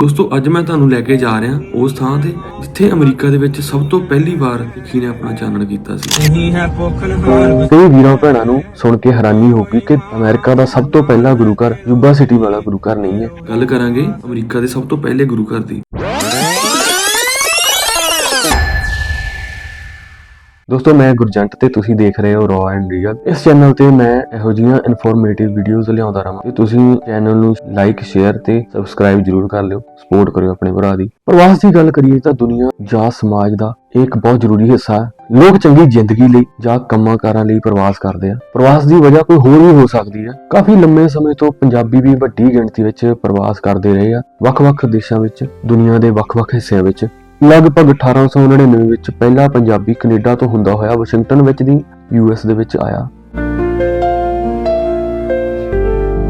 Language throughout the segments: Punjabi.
ਦੋਸਤੋ ਅੱਜ ਮੈਂ ਤੁਹਾਨੂੰ ਲੈ ਕੇ ਜਾ ਰਿਹਾ ਉਸ ਥਾਂ ਤੇ ਜਿੱਥੇ ਅਮਰੀਕਾ ਦੇ ਵਿੱਚ ਸਭ ਤੋਂ ਪਹਿਲੀ ਵਾਰ ਸਿੱਖੀ ਨੇ ਆਪਣਾ ਚਾਨਣ ਕੀਤਾ ਸੀ। ਨਹੀਂ ਹੈ ਕਈ ਵੀਰਾਂ ਭੈਣਾਂ ਨੂੰ ਸੁਣ ਕੇ ਹੈਰਾਨੀ ਹੋਊਗੀ ਕਿ ਅਮਰੀਕਾ ਦਾ ਸਭ ਤੋਂ ਪਹਿਲਾ ਗੁਰੂ ਘਰ ਯੂਬਾ ਸਿਟੀ ਵਾਲਾ ਗੁਰੂ ਘਰ ਨਹੀਂ ਹੈ। ਗੱਲ ਕਰਾਂਗੇ ਅਮਰੀਕਾ ਦੇ ਸਭ ਤੋਂ ਪਹਿਲੇ ਗੁਰੂ ਘਰ ਦੀ। ਦੋਸਤੋ, ਮੈਂ ਗੁਰਜੰਟ ਤੇ ਤੁਸੀਂ ਦੇਖ ਰਹੇ ਹੋ ਰॉ ਐਂਡ ਰੀਅਲ। ਇਸ ਚੈਨਲ ਤੇ ਮੈਂ ਇਹੋ ਜਿਹੀਆਂ ਇਨਫੋਰਮੇਟਿਵ ਵੀਡੀਓਜ਼ ਲਿਆਉਂਦਾ ਰਹਾਂ। ਤੇ ਤੁਸੀਂ ਚੈਨਲ ਨੂੰ ਲਾਈਕ ਸ਼ੇਅਰ ਤੇ ਸਬਸਕ੍ਰਾਈਬ ਜਰੂਰ ਕਰ ਲਿਓ। ਸਪੋਰਟ ਕਰਿਓ ਆਪਣੇ ਭਰਾ ਦੀ। ਪ੍ਰਵਾਸ ਦੀ ਗੱਲ ਕਰੀਏ ਤਾਂ ਦੁਨੀਆ ਜਾਂ ਸਮਾਜ ਦਾ ਇੱਕ ਬਹੁਤ ਜ਼ਰੂਰੀ ਹਿੱਸਾ ਹੈ। ਲੋਕ ਚੰਗੀ ਜ਼ਿੰਦਗੀ ਲਈ ਜਾਂ ਕੰਮਾਂ ਕਾਰਾਂ ਲਈ ਪ੍ਰਵਾਸ ਕਰਦੇ ਆ। ਪ੍ਰਵਾਸ ਦੀ ਵਜ੍ਹਾ ਕੋਈ ਹੋਰ ਵੀ ਹੋ ਸਕਦੀ ਹੈ। ਕਾਫੀ ਲੰਮੇ ਸਮੇਂ ਤੋਂ ਪੰਜਾਬੀ ਵੀ ਵੱਡੀ ਗਿਣਤੀ ਵਿੱਚ ਪ੍ਰਵਾਸ ਕਰਦੇ ਰਹੇ ਆ। ਵੱਖ-ਵੱਖ ਦੇਸ਼ਾਂ ਵਿੱਚ, ਦੁਨੀਆ ਦੇ ਵੱਖ-ਵੱਖ ਹਿੱਸਿਆਂ ਵਿੱਚ ਲਗਭਗ 1899 ਵਿੱਚ ਪਹਿਲਾ ਪੰਜਾਬੀ ਕੈਨੇਡਾ ਤੋਂ ਹੁੰਦਾ ਹੋਇਆ ਵਾਸ਼ਿੰਗਟਨ ਵਿੱਚ ਦੀ ਯੂਐਸ ਦੇ ਵਿੱਚ ਆਇਆ।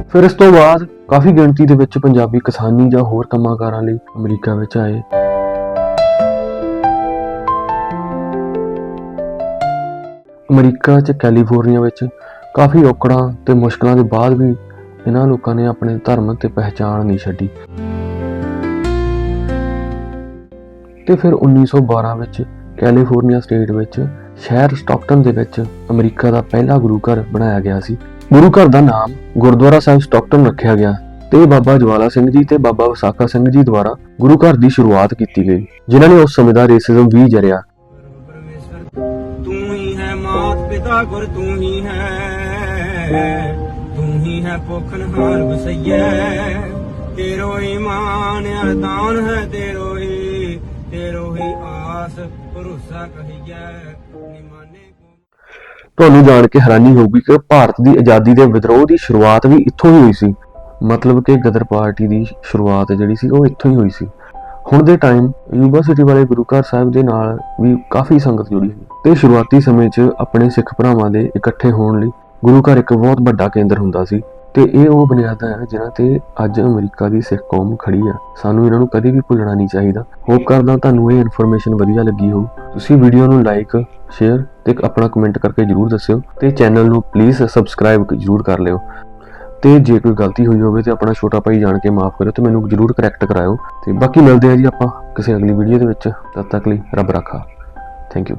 ਫਿਰ ਇਸ ਤੋਂ ਬਾਅਦ ਕਾਫੀ ਗਿਣਤੀ ਦੇ ਵਿੱਚ ਪੰਜਾਬੀ ਕਿਸਾਨੀ ਜਾਂ ਹੋਰ ਕੰਮਾਂ ਕਾਰਾਂ ਲਈ ਅਮਰੀਕਾ ਵਿੱਚ ਆਏ। ਅਮਰੀਕਾ 'ਚ ਕੈਲੀਫੋਰਨੀਆ ਵਿੱਚ ਕਾਫੀ ਔਕੜਾਂ ਤੇ ਮੁਸ਼ਕਲਾਂ ਦੇ ਬਾਅਦ ਵੀ ਇਹਨਾਂ ਲੋਕਾਂ ਨੇ ਆਪਣੇ ਧਰਮ ਤੇ ਪਹਿਚਾਣ ਨਹੀਂ ਛੱਡੀ। ਤੇ ਫਿਰ 1912 ਵਿੱਚ ਕੈਲੀਫੋਰਨੀਆ ਸਟੇਟ ਵਿੱਚ ਸ਼ਹਿਰ ਸਟਾਕਟਨ ਦੇ ਵਿੱਚ ਅਮਰੀਕਾ ਦਾ ਪਹਿਲਾ ਗੁਰੂ ਘਰ ਬਣਾਇਆ ਗਿਆ ਸੀ। ਗੁਰੂ ਘਰ ਦਾ ਨਾਮ ਗੁਰਦੁਆਰਾ ਸਾਹਿਬ ਸਟਾਕਟਨ ਰੱਖਿਆ ਗਿਆ ਤੇ ਬਾਬਾ ਜਵਾਲਾ ਸਿੰਘ ਜੀ ਤੇ ਬਾਬਾ ਵਿਸਾਖਾ ਸਿੰਘ ਜੀ ਦੁਆਰਾ ਗੁਰੂ ਘਰ ਦੀ ਸ਼ੁਰੂਆਤ ਕੀਤੀ ਗਈ, ਜਿਨ੍ਹਾਂ ਨੇ ਉਸ ਸਮੇਂ ਦਾ ਰੇਸਿਜ਼ਮ ਵੀ ਜਰਿਆ। ਤੂੰ ਹੀ ਹੈ ਮਾਤ ਪਿਤਾ ਗੁਰ, ਤੂੰ ਹੀ ਹੈ, ਤੂੰ ਹੀ ਹੈ ਭੁੱਖਨਹਾਰ ਵਸਈਐ। ਤੇਰੋ ਈਮਾਨ ਅਰਦਾਨ ਹੈ, ਤੇਰੋ ਹੀ ਤੇਰੋ ਆਸ, ਭਰੋਸਾ ਕਹੀਐ ਨਿਮਾਨੇ ਤੁਹਾਨੂੰ ਜਾਣ ਕੇ ਹੈਰਾਨੀ ਹੋਊਗੀ ਕਿ ਭਾਰਤ ਦੀ ਆਜ਼ਾਦੀ ਦੇ ਵਿਦਰੋਹ ਦੀ ਸ਼ੁਰੂਆਤ ਵੀ ਇੱਥੋਂ ਹੀ ਹੋਈ ਸੀ। ਮਤਲਬ ਕਿ ਗਦਰ ਪਾਰਟੀ ਦੀ ਸ਼ੁਰੂਆਤ ਜਿਹੜੀ ਸੀ, ਉਹ ਇੱਥੋਂ ਹੀ ਹੋਈ ਸੀ। ਹੁਣ ਦੇ ਟਾਈਮ ਯੂਨੀਵਰਸਿਟੀ ਵਾਲੇ ਗੁਰੂ ਘਰ ਸਾਹਿਬ ਦੇ ਨਾਲ ਵੀ ਕਾਫੀ ਸੰਗਤ ਜੁੜੀ ਸੀ ਤੇ ਸ਼ੁਰੂਆਤੀ ਸਮੇਂ 'ਚ ਆਪਣੇ ਸਿੱਖ ਭਰਾਵਾਂ ਦੇ ਇਕੱਠੇ ਹੋਣ ਲਈ ਗੁਰੂ ਘਰ ਇੱਕ ਬਹੁਤ ਵੱਡਾ ਕੇਂਦਰ ਹੁੰਦਾ ਸੀ। ਤੇ ਇਹ ਉਹ ਬੁਨਿਆਦਾਂ ਹੈ ਜਿਨ੍ਹਾਂ ਤੇ ਅੱਜ ਅਮਰੀਕਾ ਦੀ ਸਿੱਖ ਕੌਮ ਖੜੀ ਆ। ਸਾਨੂੰ ਇਹਨਾਂ ਨੂੰ ਕਦੇ ਵੀ ਭੁੱਲਣਾ ਨਹੀਂ ਚਾਹੀਦਾ। ਹੋਪ ਕਰਦਾ ਤੁਹਾਨੂੰ ਇਹ ਇਨਫੋਰਮੇਸ਼ਨ ਵਧੀਆ ਲੱਗੀ ਹੋਊ। ਤੁਸੀਂ ਵੀਡੀਓ ਨੂੰ ਲਾਈਕ ਸ਼ੇਅਰ ਤੇ ਆਪਣਾ ਕਮੈਂਟ ਕਰਕੇ ਜਰੂਰ ਦੱਸਿਓ ਤੇ ਚੈਨਲ ਨੂੰ ਪਲੀਜ਼ ਸਬਸਕ੍ਰਾਈਬ ਜਰੂਰ ਕਰ ਲਿਓ। ਤੇ ਜੇ ਕੋਈ ਗਲਤੀ ਹੋਈ ਹੋਵੇ ਤੇ ਆਪਣਾ ਛੋਟਾ ਭਾਈ ਜਾਣ ਕੇ ਮਾਫ ਕਰਿਓ ਤੇ ਮੈਨੂੰ ਜਰੂਰ ਕਰੈਕਟ ਕਰਾਇਓ। ਤੇ ਬਾਕੀ ਮਿਲਦੇ ਆ ਜੀ ਆਪਾਂ ਕਿਸੇ ਅਗਲੀ ਵੀਡੀਓ ਦੇ ਵਿੱਚ। ਤਦ ਤੱਕ ਲਈ ਰੱਬ ਰੱਖਾ। Thank you